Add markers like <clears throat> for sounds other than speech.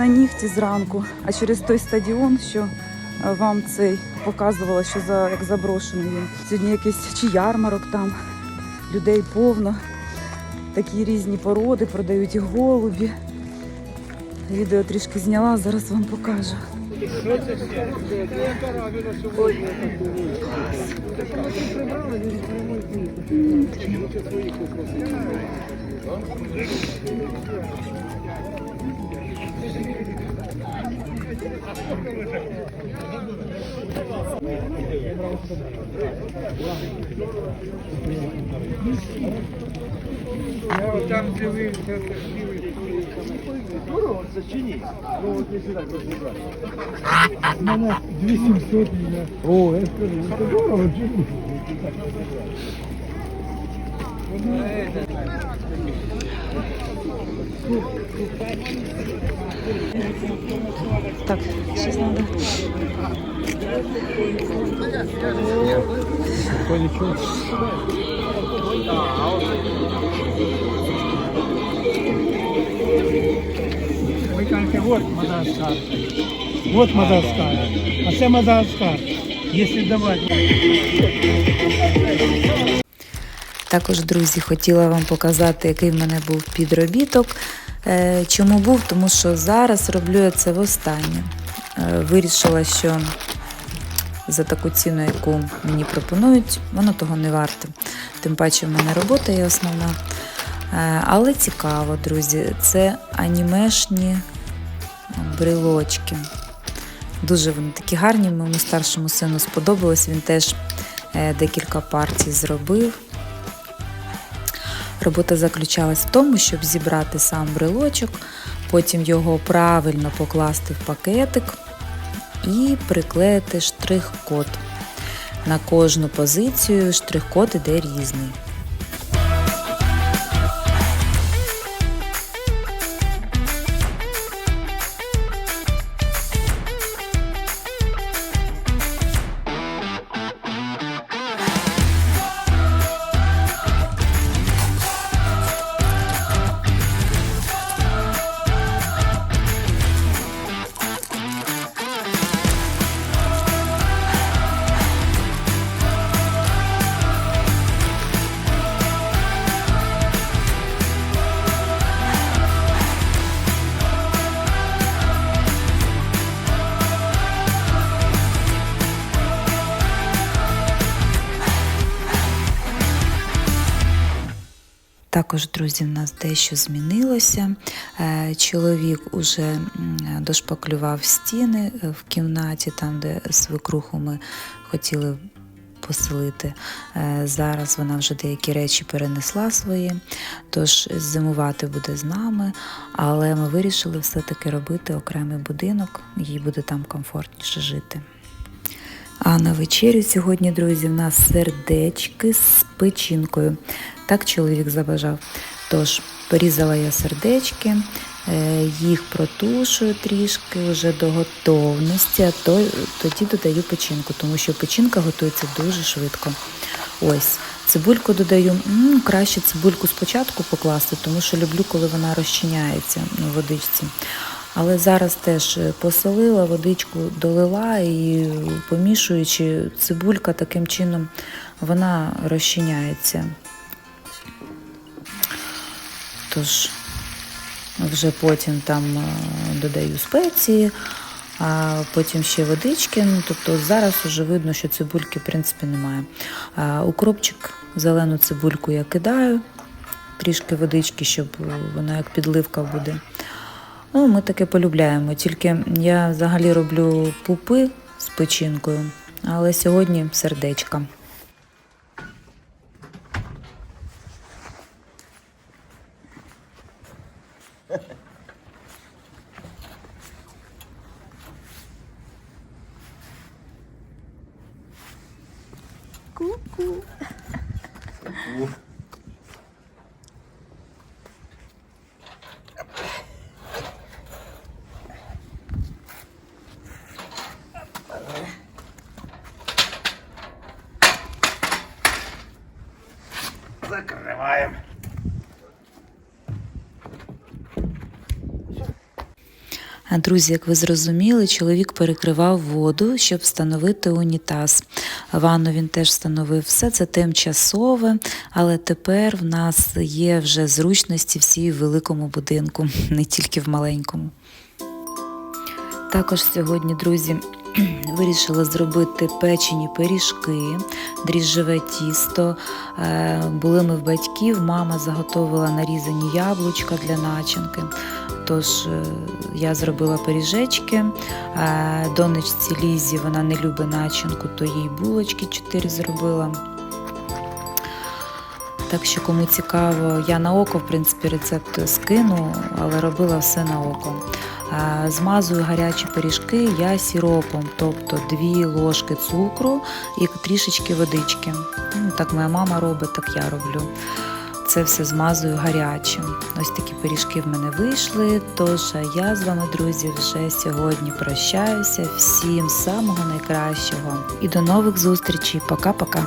на нігті зранку, а через той стадіон, що е, вам цей показувала, що за як заброшений він. Сьогодні якийсь чи ярмарок там, людей повно. Такі різні породи, продають і голубі. Відео трішки зняла, зараз вам покажу. Я там дивився, Здорово це чи ні? Ну, от якщо так розібрати. У мене 2700 є. О, я скажу, це здорово чи ні? Так, щось треба. Ви кажете, от Мадагаскар. От Мадагаскар. А це Мадагаскар. Якщо давати. Також, друзі, хотіла вам показати, який в мене був підробіток. Е, Чому був? Тому що зараз роблю я це востаннє. Е, Вирішила, що за таку ціну, яку мені пропонують, воно того не варте. Тим паче в мене робота є основна. Е, Але цікаво, друзі, це анімешні брелочки. Дуже вони такі гарні. Моєму старшому сину сподобалось. Він теж декілька партій зробив. Робота заключалась в тому, щоб зібрати сам брелочок, потім його правильно покласти в пакетик і приклеїти штрих-код. На кожну позицію штрих-код іде різний. Також, друзі, в нас дещо змінилося. Е, Чоловік уже дошпаклював стіни е, в кімнаті, там, де свекруху ми хотіли поселити. Е, Зараз вона вже деякі речі перенесла свої, тож зимувати буде з нами, але ми вирішили все-таки робити окремий будинок, їй буде там комфортніше жити. А на вечерю сьогодні, друзі, в нас сердечки з печінкою. Так чоловік забажав. Тож порізала я сердечки, е, їх протушую трішки вже до готовності, а то, тоді додаю печінку, тому що печінка готується дуже швидко. Ось, цибульку додаю. М, краще цибульку спочатку покласти, тому що люблю, коли вона розчиняється у водичці. Але зараз теж посолила, водичку долила і помішуючи, цибулька таким чином вона розчиняється. Тож вже потім там е, додаю спеції, а потім ще водички. Ну, тобто зараз вже видно, що цибульки в принципі немає. Укропчик, зелену цибульку я кидаю, трішки водички, щоб вона як підливка буде. Ну, ми таке полюбляємо. Тільки я взагалі роблю пупи з печінкою, але сьогодні сердечка. Закриваємо. А, Друзі, як ви зрозуміли, чоловік перекривав воду, щоб встановити унітаз. Ванну він теж встановив. Все це тимчасове, але тепер в нас є вже зручності всі в великому будинку, <laughs> не тільки в маленькому. Також сьогодні, друзі, <clears throat> вирішила зробити печені пиріжки, дріжджеве тісто. Е, Були ми в батьків, мама заготовила нарізані яблучка для начинки. Тож е, я зробила пиріжечки. Е, Донечці Лізі вона не любить начинку, то їй булочки 4 зробила. Так що, кому цікаво, я на око, в принципі, рецепт скину, але робила все на око. Змазую гарячі пиріжки я сіропом, тобто 2 ложки цукру і трішечки водички. Так моя мама робить, так я роблю. Це все змазую гарячим. Ось такі пиріжки в мене вийшли. Тож я з вами, друзі, вже сьогодні прощаюся. Всім самого найкращого і до нових зустрічей. Пока-пока.